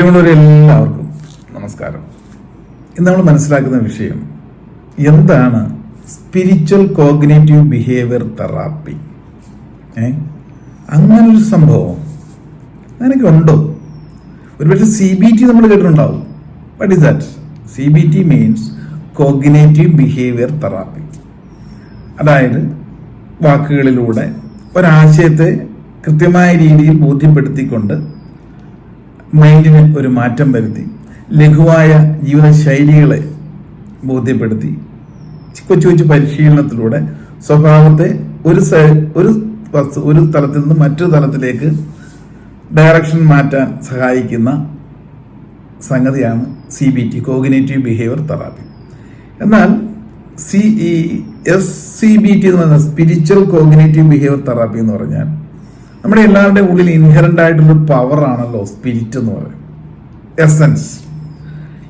പ്രിയമുള്ളവരെല്ലാവർക്കും നമസ്കാരം. ഇന്ന് നമ്മൾ മനസ്സിലാക്കുന്ന വിഷയം എന്താണ് സ്പിരിച്വൽ കോഗ്നേറ്റീവ് ബിഹേവിയർ തെറാപ്പി ഏ? അങ്ങനൊരു സംഭവം അങ്ങനെയൊക്കെ ഉണ്ടോ? ഒരുപക്ഷെ സി ബി ടി നമ്മൾ കേട്ടിട്ടുണ്ടാവും. What is that C B T means cognitive behaviour therapy അതായത് വാക്കുകളിലൂടെ ഒരാശയത്തെ കൃത്യമായ രീതിയിൽ ബോധ്യപ്പെടുത്തിക്കൊണ്ട് മൈൻഡിന് ഒരു മാറ്റം വരുത്തി. ലഘുവായ ജീവിതശൈലികളെ ബോധ്യപ്പെടുത്തി. കൊച്ചു കൊച്ചു പരിശീലനത്തിലൂടെ സ്വഭാവത്തെ ഒരു ഒരു വസ്തു ഒരു തലത്തിൽ നിന്ന് മറ്റൊരു തലത്തിലേക്ക് ഡയറക്ഷൻ മാറ്റാൻ സഹായിക്കുന്ന സംഗതിയാണ് C B T cognitive behaviour therapy എന്നാൽ C E S C B T എന്ന് പറയുന്ന സ്പിരിച്വൽ കോഗിനേറ്റീവ് ബിഹേവിയർ തെറാപ്പി എന്ന് പറഞ്ഞാൽ നമ്മുടെ എല്ലാവരുടെ ഉള്ളിൽ ഇൻഹറന്റ് ആയിട്ടുള്ള പവർ ആണല്ലോ സ്പിരിറ്റ് എന്ന് പറയുന്നത്. എസൻസ്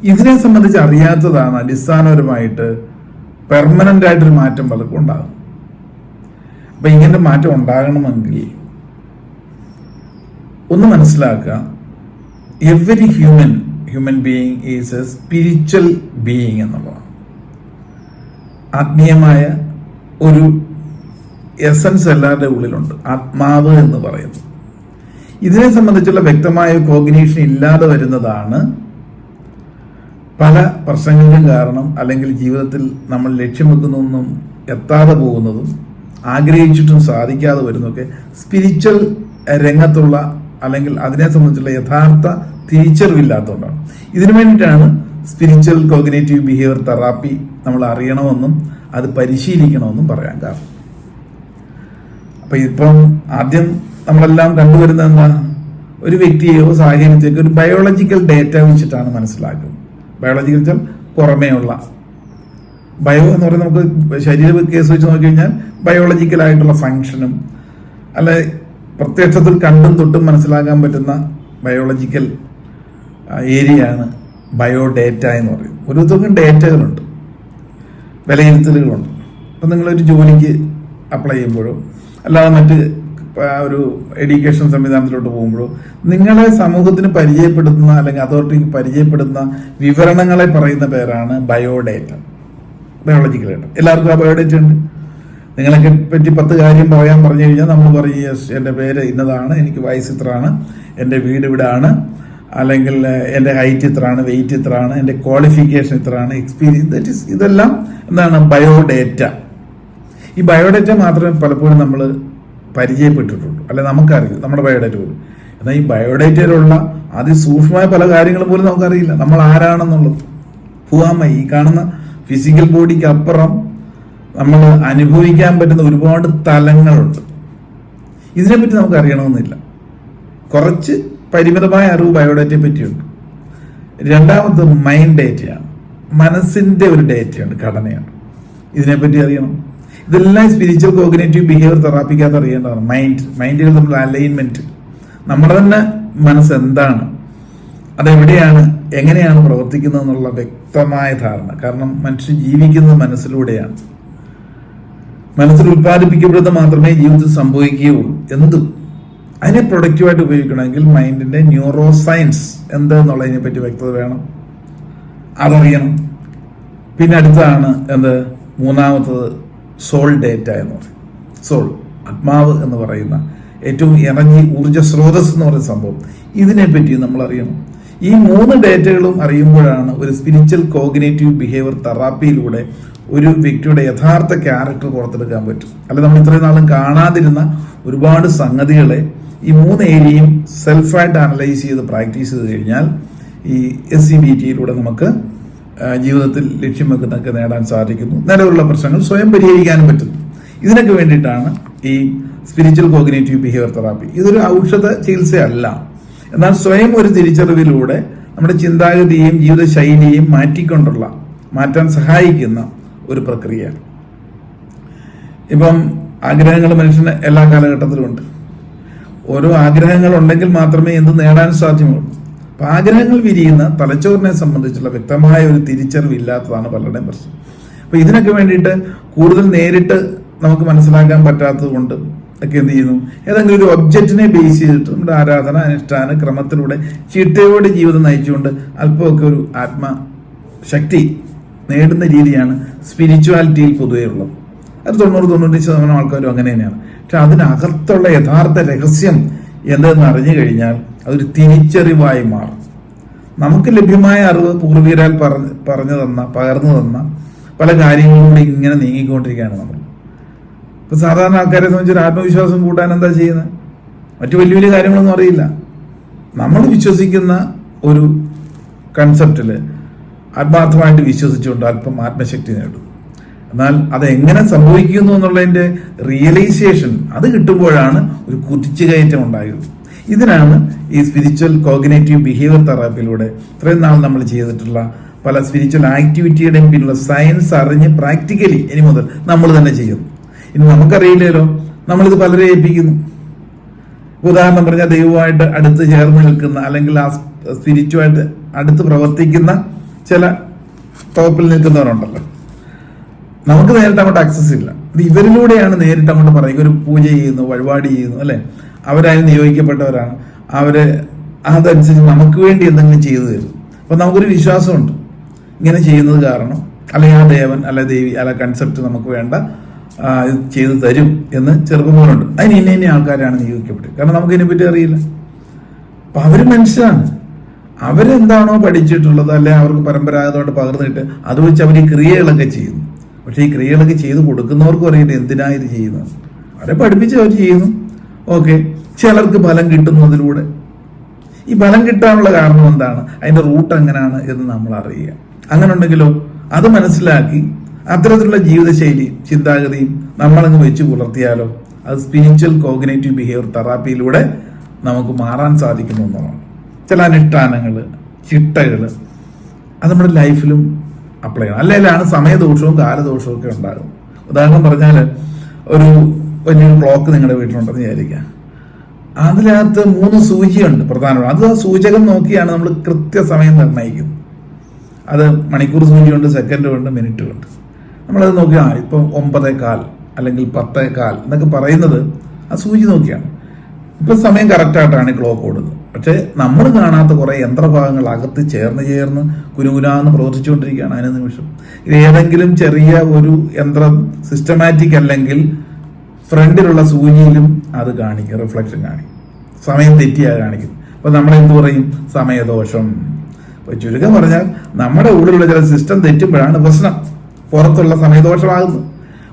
ഇതിനെ സംബന്ധിച്ച് അറിയാത്തതാണ് അടിസ്ഥാനപരമായിട്ട് പെർമനന്റ് ആയിട്ടൊരു മാറ്റം പലർക്കും ഉണ്ടാകും അപ്പം ഇങ്ങനെ മാറ്റം ഉണ്ടാകണമെങ്കിൽ ഒന്ന് മനസ്സിലാക്കുക every human human being is a spiritual being എന്നുള്ളതാണ്. ആത്മീയമായ ഒരു എസൻസ് എല്ലാവരുടെ ഉള്ളിലുണ്ട്. ആത്മാവ് എന്ന് പറയുന്നു. ഇതിനെ സംബന്ധിച്ചുള്ള വ്യക്തമായ കോഗ്നീഷൻ ഇല്ലാതെ വരുന്നതാണ് പല പ്രശ്നങ്ങൾക്കും കാരണം അല്ലെങ്കിൽ ജീവിതത്തിൽ നമ്മൾ ലക്ഷ്യം വെക്കുന്നതൊന്നും എത്താതെ പോകുന്നതും ആഗ്രഹിച്ചിട്ടും സാധിക്കാതെ വരുന്നതൊക്കെ സ്പിരിച്വൽ രംഗത്തുള്ള അല്ലെങ്കിൽ അതിനെ സംബന്ധിച്ചുള്ള യഥാർത്ഥ തിരിച്ചറിവില്ലാത്തതുകൊണ്ടാണ്. ഇതിനു വേണ്ടിയിട്ടാണ് സ്പിരിച്വൽ കോഗ്നേറ്റീവ് ബിഹേവിയർ തെറാപ്പി നമ്മൾ അറിയണമെന്നും അത് പരിശീലിക്കണമെന്നും പറയാൻ കാരണം. അപ്പൊ ഇപ്പം ആദ്യം നമ്മളെല്ലാം കണ്ടുവരുന്നത് എന്താ? ഒരു വ്യക്തിയെയോ സാഹചര്യത്തെയൊക്കെ ഒരു ബയോളജിക്കൽ ഡേറ്റ വെച്ചിട്ടാണ് മനസ്സിലാക്കുന്നത്. ബയോളജിക്കൽ വെച്ചാൽ പുറമേയുള്ള. ബയോ എന്ന് പറയുന്നത് നമുക്ക് ശരീര കേസ് വെച്ച് നോക്കിക്കഴിഞ്ഞാൽ ബയോളജിക്കൽ ആയിട്ടുള്ള ഫങ്ഷനും അല്ലെ പ്രത്യക്ഷത്തിൽ കണ്ടും തൊട്ടും മനസ്സിലാക്കാൻ പറ്റുന്ന ബയോളജിക്കൽ ഏരിയയാണ് ബയോ ഡേറ്റ എന്ന് പറയുന്നത്. ഓരോരുത്തർക്കും ഡേറ്റകളുണ്ട് വിലയിരുത്തലുകളുണ്ട്. അപ്പം നിങ്ങളൊരു ജോലിക്ക് അപ്ലൈ ചെയ്യുമ്പോഴോ അല്ലാതെ മറ്റ് ഒരു എഡ്യൂക്കേഷൻ സംവിധാനത്തിലോട്ട് പോകുമ്പോഴോ നിങ്ങളെ സമൂഹത്തിന് പരിചയപ്പെടുത്തുന്ന അല്ലെങ്കിൽ അതോറിറ്റിക്ക് പരിചയപ്പെടുത്തുന്ന വിവരണങ്ങളെ പറയുന്ന പേരാണ് ബയോഡേറ്റ ബയോളജിക്കൽ ഡേറ്റ എല്ലാവർക്കും ആ ബയോഡേറ്റ ഉണ്ട്? നിങ്ങളെ പറ്റി പത്ത് കാര്യം പറയാൻ പറഞ്ഞു കഴിഞ്ഞാൽ നമ്മൾ പറയും യെസ് എന്റെ പേര് ഇന്നതാണ് എനിക്ക് വയസ്സ് ഇത്രയാണ് എന്റെ വീട് ഇവിടാണ് അല്ലെങ്കിൽ എന്റെ ഹൈറ്റ് ഇത്രയാണ് വെയിറ്റ് ഇത്രയാണ് എന്റെ ക്വാളിഫിക്കേഷൻ ഇത്രയാണ് എക്സ്പീരിയൻസ് ദറ്റ് ഇസ് ഇതെല്ലാം എന്താണ് ബയോഡേറ്റ ഈ ബയോഡേറ്റ മാത്രമേ പലപ്പോഴും നമ്മൾ പരിചയപ്പെട്ടിട്ടുള്ളൂ. അല്ലെ നമുക്കറിയില്ല നമ്മുടെ ബയോഡേറ്റ പോലും. എന്നാൽ ഈ ബയോഡേറ്റയിലുള്ള അതിസൂക്ഷ്മമായ പല കാര്യങ്ങളും പോലും നമുക്കറിയില്ല. നമ്മൾ ആരാണെന്നുള്ളത്. ഹുവാമ ഈ കാണുന്ന ഫിസിക്കൽ ബോഡിക്ക് അപ്പുറം നമ്മൾ അനുഭവിക്കാൻ പറ്റുന്ന ഒരുപാട് തലങ്ങളുണ്ട്. ഇതിനെപ്പറ്റി നമുക്ക് അറിയണമെന്നില്ല കുറച്ച് പരിമിതമായ അറിവ് ബയോഡേറ്റയെ പറ്റിയുണ്ട്. രണ്ടാമത് മൈൻഡ് ഡേറ്റയാണ് മനസ്സിന്റെ ഒരു ഡേറ്റയാണ് ഘടനയാണ്. ഇതിനെപ്പറ്റി അറിയണം. ഇതെല്ലാം സ്പിരിച്വൽ കോഗ്നേറ്റീവ് ബിഹേവിയർ തെറാപ്പിക്കകത്ത് അറിയേണ്ടതാണ്. മൈൻഡ് മൈൻഡിൽ നമ്മുടെ അലൈൻമെന്റ് നമ്മുടെ തന്നെ മനസ്സ് എന്താണ്? അതെവിടെയാണ്? എങ്ങനെയാണ് പ്രവർത്തിക്കുന്നത് എന്നുള്ള വ്യക്തമായ ധാരണ. കാരണം മനുഷ്യൻ ജീവിക്കുന്നത് മനസ്സിലൂടെയാണ്. മനസ്സിൽ ഉത്പാദിപ്പിക്കപ്പെടുന്നത് മാത്രമേ ജീവിതത്തിൽ സംഭവിക്കുകയുള്ളൂ. എന്തും? അതിനെ പ്രൊഡക്റ്റീവായിട്ട് ഉപയോഗിക്കണമെങ്കിൽ മൈൻഡിന്റെ ന്യൂറോ സയൻസ് എന്തെന്നുള്ളതിനെ പറ്റി വ്യക്തത വേണം. അതറിയണം. പിന്നെ അടുത്താണ് എന്ത്? മൂന്നാമത്തത് സോൾ ഡേറ്റ എന്ന് പറയും. സോൾ ആത്മാവ് എന്ന് പറയുന്ന ഏറ്റവും ഇറങ്ങി ഊർജ സ്രോതസ് എന്ന് പറയുന്ന സംഭവം. ഇതിനെപ്പറ്റി നമ്മൾ അറിയണം ഈ മൂന്ന് ഡേറ്റകളും അറിയുമ്പോഴാണ് ഒരു സ്പിരിച്വൽ കോഗ്നേറ്റീവ് ബിഹേവിയർ തെറാപ്പിയിലൂടെ ഒരു വ്യക്തിയുടെ യഥാർത്ഥ ക്യാരക്ടർ പുറത്തെടുക്കാൻ പറ്റും. അല്ല നമ്മൾ ഇത്രയും നാളും കാണാതിരുന്ന ഒരുപാട് സംഗതികളെ ഈ മൂന്ന് ഏരിയയും സെൽഫായിട്ട് അനലൈസ് ചെയ്ത് പ്രാക്ടീസ് ചെയ്ത് കഴിഞ്ഞാൽ ഈ എസ് സി ബി ടിയിലൂടെ നമുക്ക് ജീവിതത്തിൽ ലക്ഷ്യം വെക്കുന്നതൊക്കെ നേടാൻ സാധിക്കുന്നു. നിലവിലുള്ള പ്രശ്നങ്ങൾ സ്വയം പരിഹരിക്കാനും പറ്റുന്നു. ഇതിനൊക്കെ വേണ്ടിയിട്ടാണ് ഈ സ്പിരിച്വൽ കോഗ്നേറ്റീവ് ബിഹേവിയർ തെറാപ്പി ഇതൊരു ഔഷധ ചികിത്സയല്ല. എന്നാൽ സ്വയം ഒരു തിരിച്ചറിവിലൂടെ നമ്മുടെ ചിന്താഗതിയെയും ജീവിതശൈലിയെയും മാറ്റിക്കൊണ്ടുള്ള മാറ്റാൻ സഹായിക്കുന്ന ഒരു പ്രക്രിയയാണ്. ഇപ്പം ആഗ്രഹങ്ങൾ മനുഷ്യന് എല്ലാ കാലഘട്ടത്തിലും ഉണ്ട്. ഓരോ ആഗ്രഹങ്ങൾ ഉണ്ടെങ്കിൽ മാത്രമേ എന്ത് നേടാൻ സാധ്യമുള്ളൂ. ആഗ്രഹങ്ങൾ വിരിയുന്ന തലച്ചോറിനെ സംബന്ധിച്ചുള്ള വ്യക്തമായ ഒരു തിരിച്ചറിവില്ലാത്തതാണ് പലരുടെയും പ്രശ്നം. അപ്പൊ ഇതിനൊക്കെ വേണ്ടിയിട്ട് കൂടുതൽ നേരിട്ട് നമുക്ക് മനസ്സിലാക്കാൻ പറ്റാത്തത് കൊണ്ട് ഒക്കെ എന്ത് ചെയ്യുന്നു? ഏതെങ്കിലും ഒരു ഒബ്ജക്റ്റിനെ ബേസ് ചെയ്തിട്ട് നമ്മുടെ ആരാധന അനുഷ്ഠാന ക്രമത്തിലൂടെ ചിട്ടയോടെ ജീവിതം നയിച്ചുകൊണ്ട് അല്പമൊക്കെ ഒരു ആത്മശക്തി നേടുന്ന രീതിയാണ് സ്പിരിച്വാലിറ്റിയിൽ പൊതുവേ ഉള്ളത്. അത് തൊണ്ണൂറ് തൊണ്ണൂറ്റി ശതമാനം ആൾക്കാരും അങ്ങനെ തന്നെയാണ്. പക്ഷെ അതിനകത്തുള്ള യഥാർത്ഥ രഹസ്യം എന്തെന്ന് അറിഞ്ഞു കഴിഞ്ഞാൽ അതൊരു തിരിച്ചറിവായി മാറും. നമുക്ക് ലഭ്യമായ അറിവ് പൂർവീരാൽ പറഞ്ഞ് പറഞ്ഞു തന്ന പകർന്നു തന്ന പല കാര്യങ്ങളിലൂടെ ഇങ്ങനെ നീങ്ങിക്കൊണ്ടിരിക്കുകയാണ് നമ്മൾ. ഇപ്പൊ സാധാരണ ആൾക്കാരെ സംബന്ധിച്ച് ആത്മവിശ്വാസം കൂട്ടാൻ എന്താ ചെയ്യുന്നത്? മറ്റു വലിയ വലിയ കാര്യങ്ങളൊന്നും അറിയില്ല. നമ്മൾ വിശ്വസിക്കുന്ന ഒരു കൺസെപ്റ്റിൽ ആത്മാർത്ഥമായിട്ട് വിശ്വസിച്ചുകൊണ്ട് അല്പം ആത്മശക്തി നേടും. എന്നാൽ അത് എങ്ങനെ സംഭവിക്കുന്നു എന്നുള്ളതിന്റെ റിയലൈസേഷൻ അത് കിട്ടുമ്പോഴാണ് ഒരു കുതിച്ചുകയറ്റം ഉണ്ടായത്. ഇതിനാണ് ഈ സ്പിരിച്വൽ കോഗ്നേറ്റീവ് ബിഹേവിയർ തെറാപ്പിയിലൂടെ ഇത്രയും നാൾ നമ്മൾ ചെയ്തിട്ടുള്ള പല സ്പിരിച്വൽ ആക്ടിവിറ്റിയുടെയും പിന്നിലുള്ള സയൻസ് അറിഞ്ഞ് പ്രാക്ടിക്കലി ഇനി മുതൽ നമ്മൾ തന്നെ ചെയ്യുന്നു ഇനി നമുക്കറിയില്ലല്ലോ നമ്മളിത് പലരെ ഏൽപ്പിക്കുന്നു. ഉദാഹരണം പറഞ്ഞാൽ ദൈവമായിട്ട് അടുത്ത് ചേർന്ന് നിൽക്കുന്ന അല്ലെങ്കിൽ ആ സ്പിരിച്വായിട്ട് അടുത്ത് പ്രവർത്തിക്കുന്ന ചില ടോപ്പിൽ നിൽക്കുന്നവരുണ്ടല്ലോ. നമുക്ക് നേരിട്ട് അങ്ങോട്ട് ആക്സസ് ഇല്ല. ഇത് ഇവരിലൂടെയാണ് നേരിട്ട് അങ്ങോട്ട് പറയുക ഒരു പൂജ ചെയ്യുന്നു വഴിപാട് ചെയ്യുന്നു അല്ലെ? അവരതിന് നിയോഗിക്കപ്പെട്ടവരാണ്. അവർ അതനുസരിച്ച് നമുക്ക് വേണ്ടി എന്തെങ്കിലും ചെയ്തു തരും. അപ്പൊ നമുക്കൊരു വിശ്വാസമുണ്ട്. ഇങ്ങനെ ചെയ്യുന്നത് കാരണം അല്ലെങ്കിൽ ആ ദേവൻ അല്ല ദേവി അല്ല കൺസെപ്റ്റ് നമുക്ക് വേണ്ട ഇത് ചെയ്തു തരും എന്ന് ചെറുപ്പം അതിന് ഇന്ന ഇന്ന ആൾക്കാരാണ് നിയോഗിക്കപ്പെട്ടത് കാരണം നമുക്ക് ഇതിനെപ്പറ്റി അറിയില്ല. അപ്പൊ അവർ മനുഷ്യരാണ്. അവരെന്താണോ പഠിച്ചിട്ടുള്ളത് അല്ലെ അവർക്ക് പരമ്പരാഗതമായിട്ട് പകർന്നിട്ട് അത് വെച്ച് അവർ ഈ ക്രിയകളൊക്കെ ചെയ്യുന്നു. പക്ഷെ ഈ ക്രിയകളൊക്കെ ചെയ്ത് കൊടുക്കുന്നവർക്കും അറിയില്ല എന്തിനാ ഇത് ചെയ്യുന്നത്? അവരെ പഠിപ്പിച്ച് അവർ ചെയ്യുന്നു. ഓക്കെ. ചിലർക്ക് ഫലം കിട്ടുന്നതിലൂടെ. ഈ ഫലം കിട്ടാനുള്ള കാരണം എന്താണ്? അതിന്റെ റൂട്ട് എങ്ങനെയാണ് എന്ന് നമ്മൾ അറിയുക. അങ്ങനെ ഉണ്ടെങ്കിലോ? അത് മനസ്സിലാക്കി അത്തരത്തിലുള്ള ജീവിതശൈലി ചിന്താഗതിയും നമ്മളങ്ങ് വെച്ച് പുലർത്തിയാലോ? അത് സ്പിരിച്വൽ കോഗ്നേറ്റീവ് ബിഹേവിയർ തെറാപ്പിയിലൂടെ നമുക്ക് മാറാൻ സാധിക്കുന്നു എന്നുള്ളതാണ്. ചില അനുഷ്ഠാനങ്ങൾ ചിട്ടകൾ അത് നമ്മുടെ ലൈഫിലും അപ്ലൈ ചെയ്യണം. അല്ലെങ്കിലാണ് സമയദോഷവും കാലദോഷവും ഒക്കെ ഉണ്ടാകും ഉദാഹരണം പറഞ്ഞാൽ ഒരു വലിയൊരു ക്ലോക്ക് നിങ്ങളുടെ വീട്ടിലുണ്ടെന്ന് വിചാരിക്കുക അതിനകത്ത് മൂന്ന് സൂചിയുണ്ട് പ്രധാനമാണ് അത് ആ സൂചകം നോക്കിയാണ് നമ്മൾ കൃത്യസമയം നിർണയിക്കുന്നത്. അത് മണിക്കൂർ സൂചിയുണ്ട് സെക്കൻഡും ഉണ്ട് മിനിറ്റും ഉണ്ട് നമ്മളത് നോക്കി ഇപ്പം ഒമ്പതേ കാൽ അല്ലെങ്കിൽ പത്തേ കാൽ എന്നൊക്കെ പറയുന്നത് ആ സൂചി നോക്കിയാണ്. ഇപ്പം സമയം കറക്റ്റായിട്ടാണ് ക്ലോക്ക് ഓടുന്നത്. പക്ഷേ നമ്മൾ കാണാത്ത കുറേ യന്ത്രഭാഗങ്ങൾ അകത്ത് ചേർന്ന് ചേർന്ന് കുരുകുരാന്ന് പ്രവർത്തിച്ചുകൊണ്ടിരിക്കുകയാണ് അതിന് നിമിഷം. ഏതെങ്കിലും ചെറിയ ഒരു യന്ത്രം സിസ്റ്റമാറ്റിക് അല്ലെങ്കിൽ ഫ്രണ്ടിലുള്ള സൂചിയിലും അത് കാണിക്കും റിഫ്ലക്ഷൻ കാണിക്കും. സമയം തെറ്റിയാ കാണിക്കും. അപ്പോൾ നമ്മൾ എന്ത് പറയും? സമയദോഷം. അപ്പൊ ചുരുക്കം പറഞ്ഞാൽ നമ്മുടെ ഉള്ളിലുള്ള ചില സിസ്റ്റം തെറ്റുമ്പോഴാണ് പ്രശ്നം. പുറത്തുള്ള സമയദോഷമാകുന്നത്.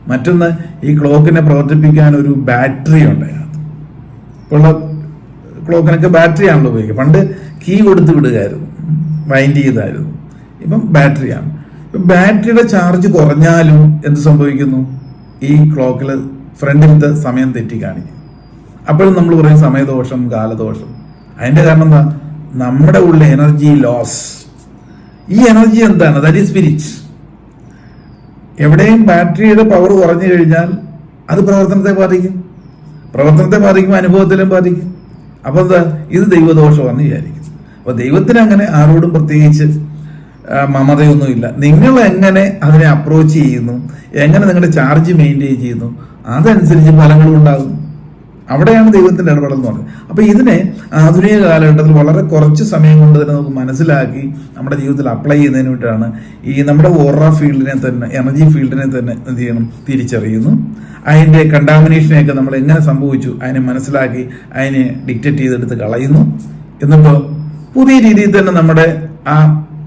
മറ്റൊന്ന് ഈ ക്ലോക്കിനെ പ്രവർത്തിപ്പിക്കാൻ ഒരു ബാറ്ററി ഉണ്ട് അതിനകത്ത്. ഇപ്പോൾ ക്ലോക്കിനൊക്കെ ബാറ്ററി ഉപയോഗിക്കുക. പണ്ട് കീ കൊടുത്ത് വിടുകയായിരുന്നു. വൈൻഡ് ചെയ്തായിരുന്നു. ഇപ്പം ബാറ്ററിയാണ്. ഇപ്പം ബാറ്ററിയുടെ ചാർജ് കുറഞ്ഞാലും എന്ത് സംഭവിക്കുന്നു? ഈ ക്ലോക്കിൽ ഫ്രണ്ടിലത്തെ സമയം തെറ്റി കാണിക്കും. അപ്പോഴും നമ്മൾ പറയും സമയദോഷം കാലദോഷം. അതിന്റെ കാരണം എന്താ? നമ്മുടെ ഉള്ളിൽ എനർജി ലോസ്. ഈ എനർജി എന്താണ്? ദാറ്റ് ഈസ് സ്പിരിറ്റ് എവിടെയും ബാറ്ററിയുടെ പവർ കുറഞ്ഞു കഴിഞ്ഞാൽ അത് പ്രവർത്തനത്തെ ബാധിക്കും. പ്രവർത്തനത്തെ ബാധിക്കും അനുഭവത്തിലും ബാധിക്കും. അപ്പൊ എന്താ? ഇത് ദൈവദോഷമാണെന്ന് വിചാരിക്കും അപ്പൊ ദൈവത്തിന് അങ്ങനെ ആരോടും പ്രത്യേകിച്ച് മമതയൊന്നുമില്ല നിങ്ങൾ എങ്ങനെ അതിനെ അപ്രോച്ച് ചെയ്യുന്നു? എങ്ങനെ നിങ്ങളുടെ ചാർജ് മെയിന്റെയിൻ ചെയ്യുന്നു? അതനുസരിച്ച് ഫലങ്ങളും ഉണ്ടാകും. അവിടെയാണ് ദൈവത്തിന്റെ ഇടപെടൽ എന്ന് പറയുന്നത് അപ്പൊ ഇതിനെ ആധുനിക കാലഘട്ടത്തിൽ വളരെ കുറച്ച് സമയം കൊണ്ട് തന്നെ നമുക്ക് മനസ്സിലാക്കി നമ്മുടെ ജീവിതത്തിൽ അപ്ലൈ ചെയ്യുന്നതിന് വേണ്ടിയിട്ടാണ് ഈ നമ്മുടെ ഓറ ഫീൽഡിനെ തന്നെ എനർജി ഫീൽഡിനെ തന്നെ എന്ത് ചെയ്യണം? തിരിച്ചറിയുന്നു. അതിന്റെ കണ്ടാമിനേഷനെയൊക്കെ നമ്മൾ എങ്ങനെ സംഭവിച്ചു? അതിനെ മനസ്സിലാക്കി അതിനെ ഡിക്റ്റേറ്റ് ചെയ്തെടുത്ത് കളയുന്നു. എന്നിട്ട് പുതിയ രീതിയിൽ തന്നെ നമ്മുടെ ആ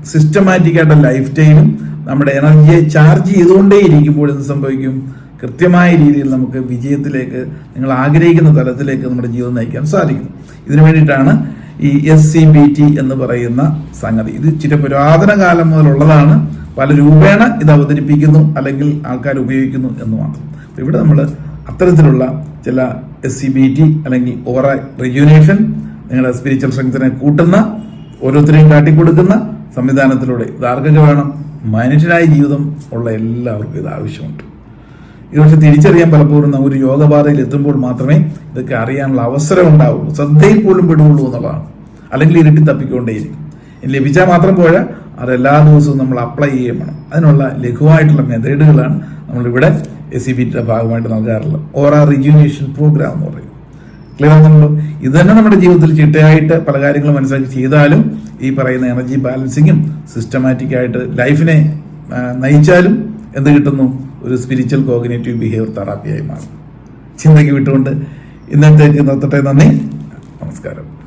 സിസ്റ്റമാറ്റിക് ആയിട്ടുള്ള ലൈഫ് ടൈമും നമ്മുടെ എനർജിയെ ചാർജ് ചെയ്തുകൊണ്ടേ ഇരിക്കുമ്പോൾ എന്ത് സംഭവിക്കും? കൃത്യമായ രീതിയിൽ നമുക്ക് വിജയത്തിലേക്ക് നിങ്ങൾ ആഗ്രഹിക്കുന്ന തലത്തിലേക്ക് നമ്മുടെ ജീവിതം നയിക്കാൻ സാധിക്കും. ഇതിനു വേണ്ടിയിട്ടാണ് ഈ എസ് സി ബി ടി എന്ന് പറയുന്ന സംഗതി. ഇത് ചില പുരാതന കാലം മുതലുള്ളതാണ്. പല രൂപേണ ഇത് അവതരിപ്പിക്കുന്നു അല്ലെങ്കിൽ ആൾക്കാർ ഉപയോഗിക്കുന്നു എന്ന് മാത്രം. ഇവിടെ നമ്മൾ അത്തരത്തിലുള്ള ചില എസ് സി ബി ടി അല്ലെങ്കിൽ ഓറ റെജ്യൂനേഷൻ നിങ്ങളുടെ സ്പിരിച്വൽ സ്ട്രെങ്ത്തിനെ കൂട്ടുന്ന ഓരോരുത്തരെയും കാട്ടിക്കൊടുക്കുന്ന സംവിധാനത്തിലൂടെ ഇത് ആർക്കൊക്കെ വേണം? മനുഷ്യനായ ജീവിതം ഉള്ള എല്ലാവർക്കും ഇത് ആവശ്യമുണ്ട്. ഇതൊക്കെ തിരിച്ചറിയാൻ പലപ്പോഴും ഒരു യോഗപാതയിൽ എത്തുമ്പോൾ മാത്രമേ ഇതൊക്കെ അറിയാനുള്ള അവസരം ഉണ്ടാവുള്ളൂ. ശ്രദ്ധയിൽ പോലും പെടുകയുള്ളൂ എന്നുള്ളതാണ്. അല്ലെങ്കിൽ ഇരുട്ടി തപ്പിക്കൊണ്ടേയിരിക്കും. ലഭിച്ചാൽ മാത്രം പോരാ അത് എല്ലാ ദിവസവും നമ്മൾ അപ്ലൈ ചെയ്യാൻ വേണം. അതിനുള്ള ലഘുവായിട്ടുള്ള മെത്തേഡുകളാണ് നമ്മളിവിടെ എസ് സി ബി ടിയുടെ ഭാഗമായിട്ട് നൽകാറുള്ളത്. ഓരോ റിജ്യൂനേഷൻ പ്രോഗ്രാം എന്ന് പറയും. ക്ലിയർ ആണല്ലോ ഇത് തന്നെ നമ്മുടെ ജീവിതത്തിൽ ചിട്ടയായിട്ട് പല കാര്യങ്ങളും മനസ്സിലാക്കി ചെയ്താലും ഈ പറയുന്ന എനർജി ബാലൻസിങ്ങും സിസ്റ്റമാറ്റിക്കായിട്ട് ലൈഫിനെ നയിച്ചാലും എന്ത് കിട്ടുന്നു? ഒരു സ്പിരിച്വൽ കോഗിനേറ്റീവ് ബിഹേവിയർ തെറാപ്പിയായി മാറും. ചിന്തയ്ക്ക് വിട്ടുകൊണ്ട് ഇന്നത്തേക്ക് നിർത്തട്ടെ. നന്ദി. നമസ്കാരം.